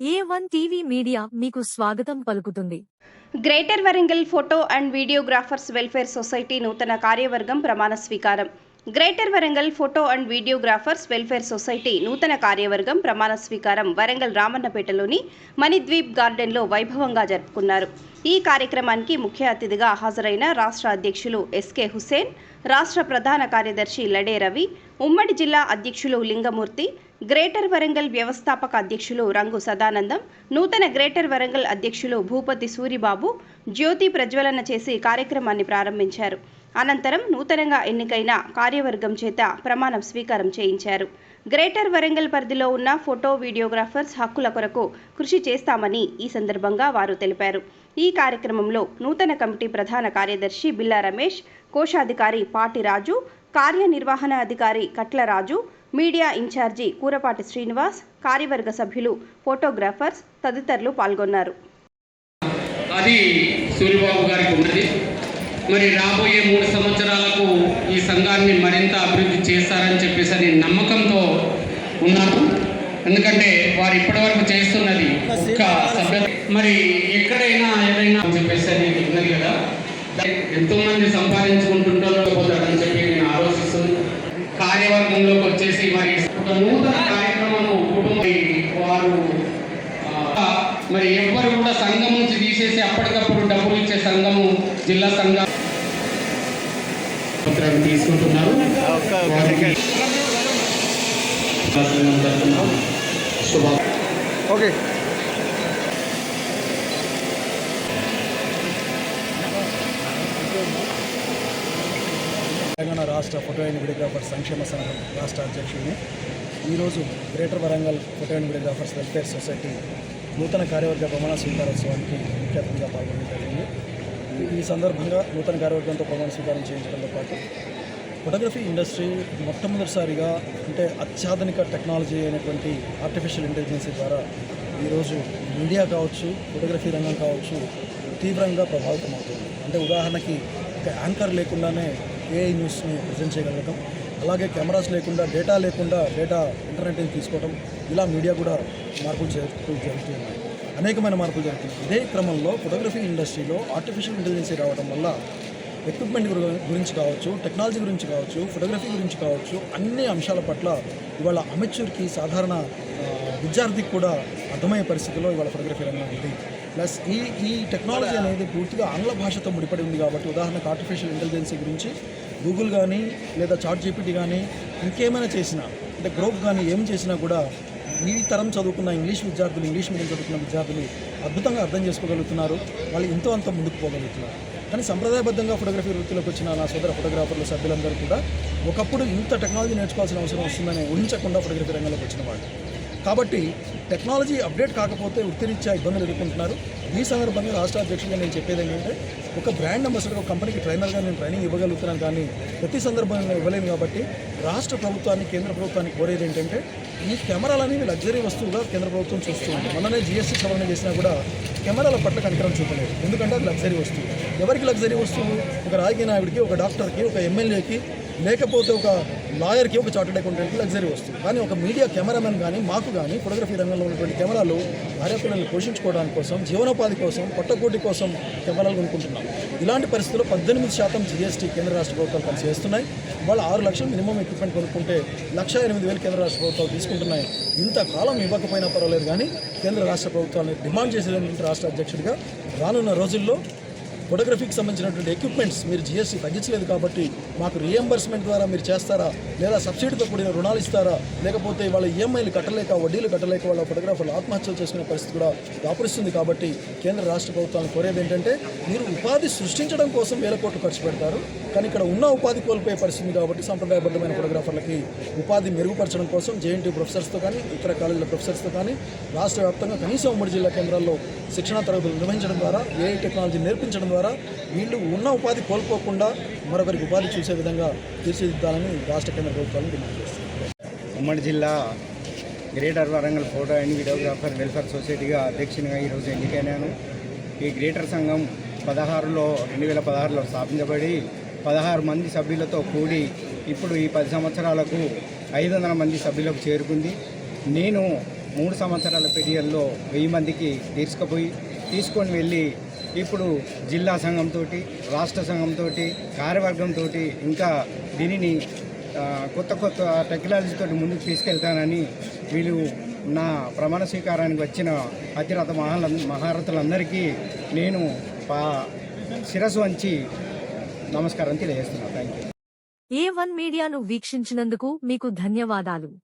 ఏ one TV media మీకు స్వాగతం పలుకుతుంది. Greater Warangal photo and videographers welfare society నూతన కార్యవర్గం ప్రమాణ స్వీకారం. Greater Warangal photo and videographers welfare society నూతన కార్యవర్గం ప్రమాణ స్వీకారం వరంగల్ రామన్నపేటలోని మణిద్వీప్ గార్డెన్లో వైభవంగా జరుపుకున్నారు. ఈ కార్యక్రమానికి ముఖ్య అతిథిగా హాజరైన రాష్ట్ర అధ్యక్షులు ఎస్కే హుసేన్ రాష్ట్ర ప్రధాన కార్యదర్శి లడే రవి ఉమ్మడి జిల్లా అధ్యక్షులు లింగమూర్తి గ్రేటర్ వరంగల్ వ్యవస్థాపక అధ్యక్షులు రంగు సదానందం నూతన గ్రేటర్ వరంగల్ అధ్యక్షులు భూపతి సూరిబాబు జ్యోతి ప్రజ్వలన చేసి కార్యక్రమాన్ని ప్రారంభించారు. అనంతరం నూతనంగా ఎన్నికైన కార్యవర్గం చేత ప్రమాణం స్వీకారం చేయించారు. గ్రేటర్ వరంగల్ పరిధిలో ఉన్న ఫోటో వీడియోగ్రాఫర్స్ హక్కుల కొరకు కృషి చేస్తామని ఈ సందర్భంగా వారు తెలిపారు. ఈ కార్యక్రమంలో నూతన కమిటీ ప్రధాన కార్యదర్శి బిల్లా రమేష్ కోశాధికారి పాటి రాజు కార్యనిర్వహణ అధికారి కట్లరాజు మీడియా ఇన్ఛార్జి కూరపాటి శ్రీనివాస్ కార్యవర్గ సభ్యులు ఫోటోగ్రాఫర్స్ తదితరులు పాల్గొన్నారు. అది సూర్యబాబు గారికి ఉన్నది. మరి రాబోయే మూడు సంవత్సరాలకు ఈ సంఘాన్ని మరింత అభివృద్ధి చేస్తారని చెప్పేసి అని నమ్మకంతో ఉన్నాను ఎందుకంటే వారు ఇప్పటివరకు చేస్తున్నది ఒక్క సభ్యత మరి ఎక్కడైనా ఏదైనా చెప్పేసి అని ఉన్నది కదా. ఎంతో మంది కూడా సంఘం నుంచి తీసేసి అప్పటికప్పుడు డబ్బులు ఇచ్చే సంఘము జిల్లా సంఘం తీసుకుంటున్నారు. ఓకే తెలంగాణ రాష్ట్ర ఫోటో అండ్ వీడియోగ్రాఫర్స్ సంక్షేమ సంఘం రాష్ట్ర అధ్యక్షుడిని. ఈరోజు greater Warangal photo and videographers welfare society నూతన కార్యవర్గ ప్రమాణ స్వీకారోత్సవానికి ముఖ్య అతిథిగా పాల్గొనడం జరిగింది. ఈ- ఈ సందర్భంగా నూతన కార్యవర్గంతో ప్రమాణ స్వీకారం చేయించడంతో పాటు ఫోటోగ్రఫీ ఇండస్ట్రీ మొట్టమొదటిసారిగా అంటే అత్యాధునిక టెక్నాలజీ అయినటువంటి ఆర్టిఫిషియల్ ఇంటెలిజెన్సీ ద్వారా ఈరోజు మీడియా కావచ్చు ఫోటోగ్రఫీ రంగం కావచ్చు తీవ్రంగా ప్రభావితం అవుతుంది అంటే ఉదాహరణకి ఒక యాంకర్ లేకుండానే ఏఐ న్యూస్ని ప్రజెంట్ చేయగలగటం అలాగే కెమెరాస్ లేకుండా డేటా లేకుండా డేటా ఇంటర్నెట్ తీసుకోవడం ఇలా మీడియా కూడా మార్పులు జరుపుతూ జరుగుతున్నాయి. అనేకమైన మార్పులు జరుగుతున్నాయి. ఇదే క్రమంలో ఫోటోగ్రఫీ ఇండస్ట్రీలో ఆర్టిఫిషియల్ ఇంటెలిజెన్సీ రావడం వల్ల ఎక్విప్మెంట్ గురించి కావచ్చు టెక్నాలజీ గురించి కావచ్చు ఫోటోగ్రఫీ గురించి కావచ్చు అన్ని అంశాల పట్ల ఇవాళ అమెచ్యూర్కి సాధారణ విద్యార్థికి కూడా అర్థమయ్యే పరిస్థితిలో ఇవాళ ఫోటోగ్రఫీ రంగం ఉంది. ప్లస్ ఈ ఈ టెక్నాలజీ అనేది పూర్తిగా ఆంగ్ల భాషతో ముడిపడి ఉంది కాబట్టి ఉదాహరణకు ఆర్టిఫిషియల్ ఇంటెలిజెన్సీ గురించి గూగుల్ కానీ లేదా చాట్ జీపీటీ కానీ ఇంకేమైనా చేసినా అంటే గ్రోప్ కానీ ఏం చేసినా కూడా ఈ తరం చదువుకున్న ఇంగ్లీష్ విద్యార్థులు ఇంగ్లీష్ మీడియం చదువుకున్న విద్యార్థులు అద్భుతంగా అర్థం చేసుకోగలుగుతున్నారు. వాళ్ళు ఎంతో అంత ముందుకు పోగలుగుతున్నారు. కానీ సంప్రదాయబద్ధంగా ఫోటోగ్రఫీ వృత్తిలోకి వచ్చిన నా సోదర ఫోటోగ్రాఫర్ల సభ్యులందరూ కూడా ఒకప్పుడు ఇంత టెక్నాలజీ నేర్చుకోవాల్సిన అవసరం వస్తుందని ఊహించకుండా ఫోటోగ్రఫీ రంగంలోకి వచ్చిన వాళ్ళు. కాబట్టి టెక్నాలజీ అప్డేట్ కాకపోతే వృత్తిరీత్యా ఇబ్బందులు ఎదుర్కొంటున్నారు. ఈ సందర్భంగా రాష్ట్ర అధ్యక్షుడిగా నేను చెప్పేది ఏంటంటే ఒక బ్రాండ్ అంబాసిడర్ ఒక కంపెనీకి ట్రైనర్గా నేను ట్రైనింగ్ ఇవ్వగలుగుతున్నాను కానీ ప్రతి సందర్భంలో ఇవ్వలేను కాబట్టి రాష్ట్ర ప్రభుత్వాన్ని కేంద్ర ప్రభుత్వానికి కోరేది ఏంటంటే ఈ కెమెరాలు అనేవి లగ్జరీ వస్తువుగా కేంద్ర ప్రభుత్వం చూస్తుంది మొన్ననే జిఎస్టీ సవరణ చేసినా కూడా కెమెరాల పట్ల కనికరం చూపలేదు. ఎందుకంటే అది లగ్జరీ వస్తువు. ఎవరికి లగ్జరీ వస్తువు? ఒక రాజకీయ నాయకుడికి ఒక డాక్టర్కి ఒక ఎమ్మెల్యేకి లేకపోతే ఒక లాయర్కి ఒక చార్టెడ్ అకౌంటెంట్కి లగ్జరీ వస్తుంది. కానీ ఒక మీడియా కెమెరామెన్ కానీ మాకు కానీ ఫోటోగ్రఫీ రంగంలో ఉన్నటువంటి కెమెరాలు భార్యాపిల్లల్ని పోషించుకోవడానికి కోసం జీవనోపాధి కోసం పొట్టకోటి కోసం కెమెరాలు కొనుక్కుంటున్నాం. ఇలాంటి పరిస్థితుల్లో పద్దెనిమిది శాతం జీఎస్టీ కేంద్ర రాష్ట్ర ప్రభుత్వాలు కలిసి వేస్తున్నాయి వాళ్ళు ఆరు లక్షలు మినిమం ఎక్విప్మెంట్ కొనుక్కుంటే లక్ష ఎనిమిది వేలు కేంద్ర రాష్ట్ర ప్రభుత్వాలు తీసుకుంటున్నాయి. ఇంతకాలం ఇవ్వకపోయినా పర్వాలేదు కానీ కేంద్ర రాష్ట్ర ప్రభుత్వాన్ని డిమాండ్ చేసేటువంటి రాష్ట్ర అధ్యక్షుడిగా రానున్న రోజుల్లో ఫోటోగ్రఫీకి సంబంధించినటువంటి ఎక్విప్మెంట్స్ మీరు జిఎస్టీ తగ్గించలేదు కాబట్టి మాకు రీఎంబర్స్మెంట్ ద్వారా మీరు చేస్తారా? లేదా సబ్సిడీతో కూడిన రుణాలు ఇస్తారా? లేకపోతే వాళ్ళ ఈఎంఐలు కట్టలేక వడ్డీలు కట్టలేక వాళ్ళ ఫోటోగ్రాఫర్లు ఆత్మహత్యలు చేసుకునే పరిస్థితి కూడా దాపురిస్తుంది కాబట్టి కేంద్ర రాష్ట్ర ప్రభుత్వాలను కోరేది ఏంటంటే మీరు ఉపాధి సృష్టించడం కోసం వేల కోట్లు ఖర్చు పెడతారు. కానీ ఇక్కడ ఉన్న ఉపాధి కోల్పోయే పరిస్థితి కాబట్టి సంప్రదాయబద్ధమైన ఫోటోగ్రాఫర్లకి ఉపాధి మెరుగుపరచడం కోసం జేఎన్టీ ప్రొఫెసర్స్తో కానీ ఇతర కాలేజీల ప్రొఫెసర్స్తో కానీ రాష్ట్ర వ్యాప్తంగా కనీసం ఉమ్మడి జిల్లా కేంద్రాల్లో శిక్షణా తరగతులు నిర్వహించడం ద్వారా ఏఐ టెక్నాలజీ నేర్పించడం ద్వారా వీళ్ళు ఉన్న ఉపాధి కోల్పోకుండా మరొకరికి ఉపాధి చూసే విధంగా తీర్చిదిద్దాలని రాష్ట్ర కేంద్ర ప్రభుత్వాలను డిమాండ్ చేస్తుంది ఉమ్మడి జిల్లా greater Warangal photo and videographer welfare సొసైటీగా అధ్యక్షునిగా ఈరోజు ఎన్నికైనాను. ఈ గ్రేటర్ సంఘం పదహారులో రెండు వేల పదహారులో స్థాపించబడి పదహారు మంది సభ్యులతో కూడి ఇప్పుడు ఈ పది సంవత్సరాలకు ఐదు వందల మంది సభ్యులకు చేరుకుంది. నేను మూడు సంవత్సరాల పీరియడ్లో వెయ్యి మందికి తీసుకుపోయి తీసుకొని వెళ్ళి ఇప్పుడు జిల్లా సంఘంతో రాష్ట్ర సంఘంతో కార్యవర్గంతో ఇంకా దీనిని కొత్త కొత్త టెక్నాలజీతో ముందుకు తీసుకెళ్తానని వీళ్ళు నా ప్రమాణ స్వీకారానికి వచ్చిన అతిరథ మహాల మహారథులందరికీ నేను పా శిరస్సు వంచి నమస్కారం తెలియజేస్తున్నాను థ్యాంక్ యూ ఏ వన్ మీడియాను వీక్షించినందుకు మీకు ధన్యవాదాలు.